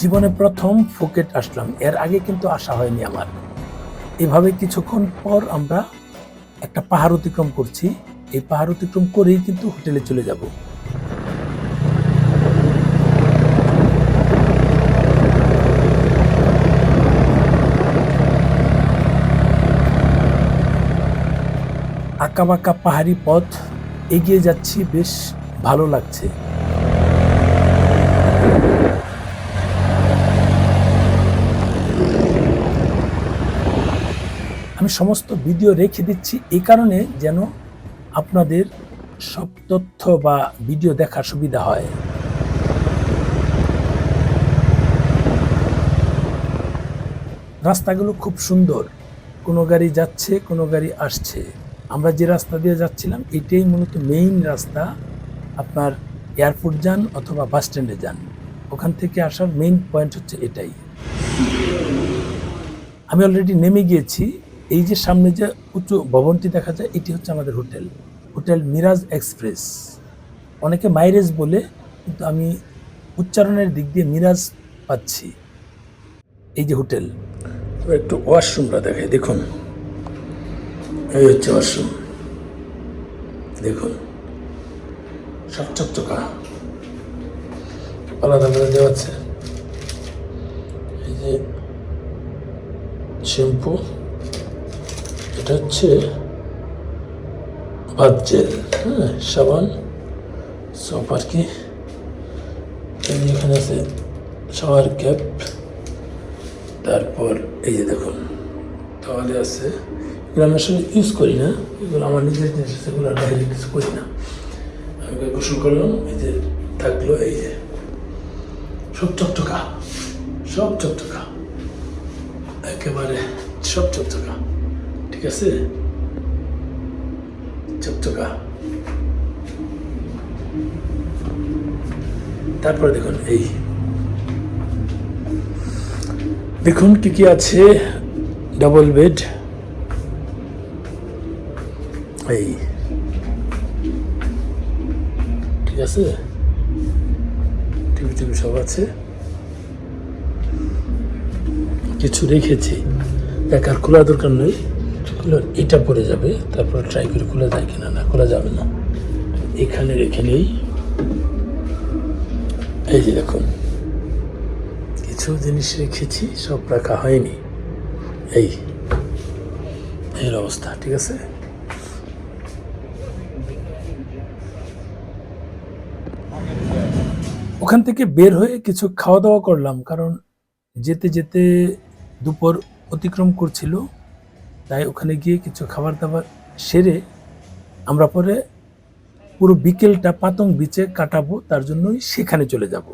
জীবনে প্রথম ফুকেট আসলাম। এর আগে কিন্তু আসা হয়নি আমার। এভাবে কিছুক্ষণ পর আমরা একটা পাহাড় অতিক্রম করছি। এই পাহাড় অতিক্রম করেই কিন্তু হোটেলে চলে যাব। আঁকাবাঁকা পাহাড়ি পথ, এগিয়ে যাচ্ছি, বেশ ভালো লাগছে। আমি সমস্ত ভিডিও রেখে দিচ্ছি এই কারণে যেন আপনাদের সব তথ্য বা ভিডিও দেখার সুবিধা হয়। রাস্তাগুলো খুব সুন্দর। কোনো গাড়ি যাচ্ছে, কোনো গাড়ি আসছে। আমরা যে রাস্তা দিয়ে যাচ্ছিলাম, এটাই মূলত মেইন রাস্তা। আপনার এয়ারপোর্ট যান অথবা বাস স্ট্যান্ডে যান। ওখান থেকে আসার মেইন পয়েন্ট হচ্ছে এটাই। আমি অলরেডি নেমে গিয়েছি। এই যে সামনে যে উঁচু ভবনটি দেখা যায়, এটি হচ্ছে আমাদের হোটেল। Hotel Miraj express. অনেকে মাইরেজ বলে, কিন্তু আমি উচ্চারণের দিক দিয়ে মিরাজ পাচ্ছি। এই যে হোটেল। একটু ওয়াশরুমটা দেখাই, দেখুন। এই হচ্ছে ওয়াশরুম। দেখুন। সব চকচকা। আলাদা আলাদা দেওয়া আছে। এই যে শ্যাম্পু। এটা হচ্ছে ভাত জেল হ্যাঁ সাবান সব আর কি এখানে আছে শাওয়ার ক্যাপ, তারপর এই যে দেখুন, তাহলে আছে, এগুলো আমি আসলে ইউজ করি না, এগুলো আমার নিজের জিনিস আছে, এগুলো বাইরে কিছু করি না। আমি গোসল করলাম, এই যে থাকল, এই যে সব চকচকা সব চকচকা, একেবারে সব চকচকা। ঠিক আছে? চকচকা তারপরে দেখুন, এই। দেখুন কি কি আছে ডাবল বেড এই। ঠিক আছে? টিভি টিভি সব আছে। কিছু রেখেছি। একার খোলা দরকার নেই। এটা পড়ে যাবে, তারপর ট্রাই করে খোলা যায় কিনা না, খোলা যাবে না। এখানে রেখে নেই। এই যে দেখুন, কিছু জিনিস রেখেছি, সব রাখা হয়নি। এই, এর অবস্থা, ঠিক আছে? ওখান থেকে বের হয়ে কিছু খাওয়া দাওয়া করলাম, কারণ যেতে যেতে দুপুর অতিক্রম করছিল। তাই ওখানে গিয়ে কিছু খাবার দাবার সেরে আমরা পরে পুরো বিকেলটা পাতং বিচে কাটাবো, তার জন্যই সেখানে চলে যাব।